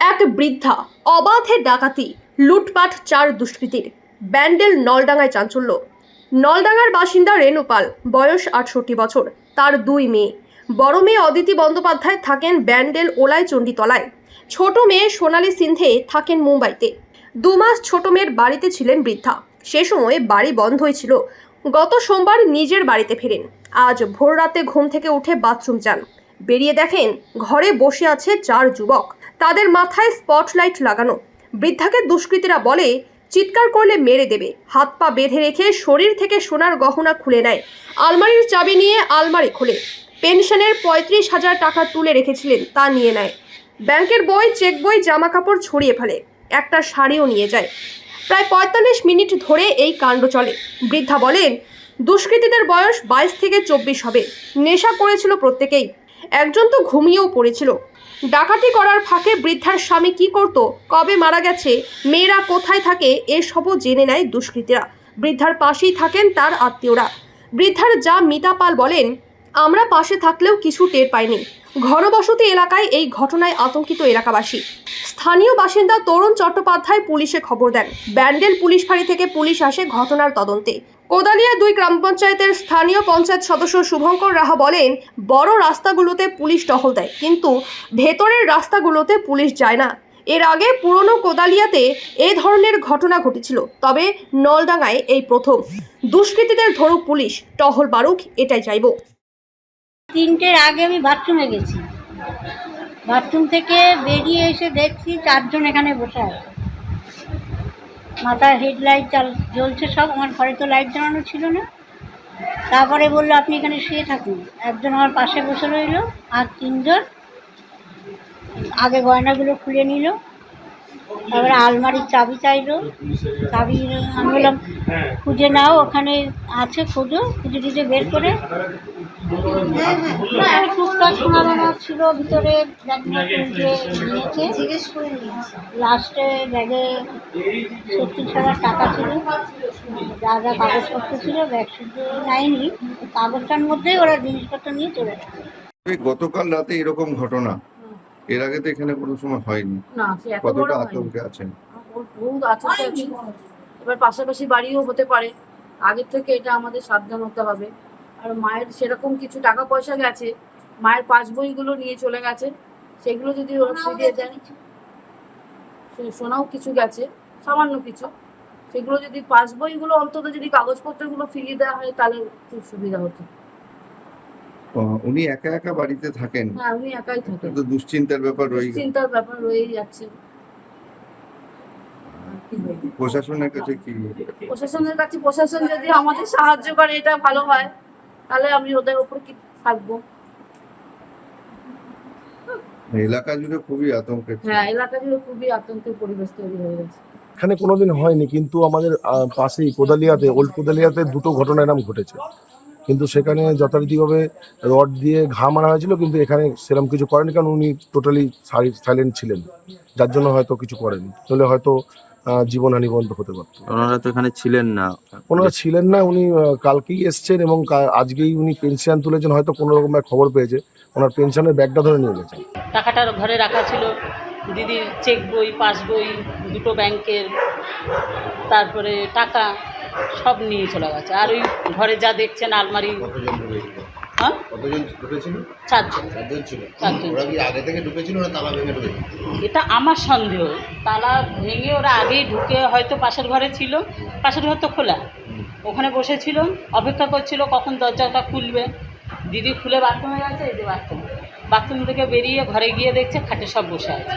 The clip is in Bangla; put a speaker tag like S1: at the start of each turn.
S1: এক বৃদ্ধা, অবাধে ডাকাতি, লুটপাট চার দুষ্কৃতীর। ব্যান্ডেল নলডাঙ্গায় চাঞ্চল্য। নলডাঙ্গার বাসিন্দা রেণুপাল, বয়স আটষট্টি বছর, তার দুই মেয়ে। বড় মেয়ে অদিতি বন্দ্যোপাধ্যায় থাকেন ব্যান্ডেল ওলাই চণ্ডীতলায়। ছোট মেয়ে সোনালী সিন্ধে থাকেন মুম্বাইতে। দু মাস ছোট মেয়ের বাড়িতে ছিলেন বৃদ্ধা। সে সময় বাড়ি বন্ধই ছিল গত সোমবার নিজের বাড়িতে ফেরেন। আজ ভোর রাতে ঘুম থেকে উঠে বাথরুম যান। বেরিয়ে দেখেন, ঘরে বসে আছে চার যুবক। তাদের মাথায় স্পটলাইট লাগানো। বৃদ্ধাকে দুষ্কৃতীরা বলে, চিৎকার করলে মেরে দেবে। হাত পা বেঁধে রেখে শরীর থেকে সোনার গহনা খুলে নেয়। আলমারির চাবি নিয়ে আলমারি খোলে। পেনশনের পঁয়ত্রিশ হাজার টাকা তুলে রেখেছিলেন, তা নিয়ে নেয়। ব্যাংকের বই, চেক বই জামা কাপড় ছড়িয়ে ফেলে। একটা শাড়িও নিয়ে যায়। প্রায় পঁয়তাল্লিশ মিনিট ধরে এই কাণ্ড চলে। বৃদ্ধা বলেন, দুষ্কৃতীদের বয়স বাইশ থেকে চব্বিশ হবে। নেশা করেছিল প্রত্যেকেই। একজন তো ঘুমিয়েও পড়েছিল। ডাকাতি করার ফাঁকে বৃদ্ধার স্বামী কি করত, কবে মারা গেছে, মেয়েরা কোথায় থাকে এসবও জেনে নেয় দুষ্কৃতীরা। বৃদ্ধার পাশেই থাকেন তার আত্মীয়রা। বৃদ্ধার যা মিতা পাল বলেন আমরা পাশে থাকলেও কিছু টের পাইনি। ঘনবসতি এলাকায় এই ঘটনায় আতঙ্কিত এলাকাবাসী। স্থানীয় বাসিন্দা তরুণ চট্টোপাধ্যায় পুলিশে খবর দেন। ব্যান্ডেল পুলিশ ফাঁড়ি থেকে পুলিশ আসে ঘটনার তদন্তে। কোদালিয়া দুই গ্রাম পঞ্চায়েতের স্থানীয় পঞ্চায়েত সদস্য শুভঙ্কর রাহা বলেন, বড় রাস্তাগুলোতে পুলিশ টহল দেয়, কিন্তু ভেতরের রাস্তাগুলোতে পুলিশ যায় না। এর আগে পুরনো কোদালিয়াতে এ ধরনের ঘটনা ঘটেছিল, তবে নলডাঙ্গায় এই প্রথম। দুষ্কৃতীদের ধরুক পুলিশ, টহল বারুক, এটাই চাইব।
S2: তিনটের আগে আমি বাথরুমে গেছি। বাথরুম থেকে বেরিয়ে এসে দেখছি চারজন এখানে বসে আছে। মাথায় হেডলাইট চাল জ্বলছে সব, আমার ঘরে তো লাইট জ্বালানো ছিল না। তারপরে বলল, আপনি এখানে শুয়ে থাকুন। একজন আমার পাশে বসে রইল, আর তিনজন আগে গয়নাগুলো খুলে নিল। তারপরে আলমারির চাবি চাইলো। চাবি আমি বললাম, খুঁজে নাও, ওখানে আছে, খোঁজো। খুঁজে খুঁজে বের করে আর টুকটাক সোনা ছিল ভিতরে ব্যাগগুলো খুঁজে নিয়েছে। লাস্টে ব্যাগে ছত্রিশ হাজার টাকা ছিল। যা যা কাগজপত্র ছিল ব্যাগ শুধু নেয়নি। কাগজটার মধ্যেই ওরা জিনিসপত্র নিয়ে চলে গেছে।
S3: গতকাল রাতে এরকম ঘটনা। এর আগে তো এখানে কোনো সময় হয়নি।
S4: না সে এত বড়
S3: কতটা আতঙ্কে আছেন?
S4: বহুত- বহুত আতঙ্কে আছি। এবার পাশাপাশি বাড়িও হতে পারে। আগের থেকে এটা আমাদের সাবধান হতে হবে। আর মায়ের সেরকম কিছু টাকা পয়সা গেছে মায়ের পাস বইগুলো নিয়ে চলে গেছে সেগুলো যদি ওরা ফিরিয়ে দেন সোনাও কিছু গেছে সামান্য কিছু সেগুলো যদি পাস বইগুলো অন্তত যদি কাগজপত্রগুলো ফিরিয়ে দেওয়া হয় তাহলে খুব সুবিধা হতো।
S3: উনি একা একা বাড়িতে থাকেন?
S4: হ্যাঁ উনি একাই থাকেন।
S3: তো দুশ্চিন্তার ব্যাপার রয়ে গেল।
S4: চিন্তার ব্যাপার রয়েই যাচ্ছে।
S3: প্রশাসনের কাছে কি?
S4: প্রশাসনের কাছে প্রশাসন যদি আমাদের সাহায্য করে এটা ভালো হয়। তাহলে আমি ওদের উপর কি থাকব?
S3: এলাকা জুড়ে খুবই আতঙ্কের
S4: হ্যাঁ এলাকা জুড়ে খুবই আতঙ্কের পরিবেশ তৈরি হয়ে গেছে।
S5: এখানে কোনোদিন হয়নি কিন্তু আমাদের পাশেই কোদালিয়াতে ওল্ড কোদালিয়াতে দুটো ঘটনা এরকম ঘটেছে। কিন্তু সেখানে যথারীতিভাবে রড দিয়ে ঘা মারা হয়েছিল কিন্তু এখানে সেরকম কিছু করেনি কারণ উনি টোটালি সাইলেন্ট ছিলেন। যার জন্য হয়তো কিছু করেনি। তাহলে হয়তো জীবনহানি বন্ধ হতে পারত।
S6: ওনারা তো এখানে ছিলেন না।
S5: ওনারা ছিলেন না উনি কালকেই এসছেন এবং আজকেই উনি পেনশন তুলেছেন হয়তো কোনো রকম এক খবর পেয়েছে। ওনার পেনশনের ব্যাগটা ধরে নিয়ে গেছেন।
S7: টাকাটা ঘরে রাখা ছিল দিদির চেক বই পাস বই দুটো ব্যাংকের তারপরে টাকা সব নিয়ে চলে গেছে। আর ওই ঘরে যা দেখছেন আলমারি হ্যাঁ?
S8: কতজন ঢুকেছিল
S7: চারজন।
S8: চারজন ছিল।
S7: চারজন।
S8: ওরা কি আগে থেকে ঢুকেছিল না তালা ভেঙে ঢুকেছিল?
S7: এটা আমার সন্দেহ। তালা ভেঙে ওরা আগেই ঢুকে হয়তো পাশের ঘরে ছিল। পাশের ঘর তো খোলা। ওখানে বসেছিল অপেক্ষা করছিল কখন দরজাটা খুলবে। দিদি খুলে বাথরুমে গেছে এই যে বাথরুম বাথরুম থেকে বেরিয়ে ঘরে গিয়ে দেখছে খাটে সব বসে আছে।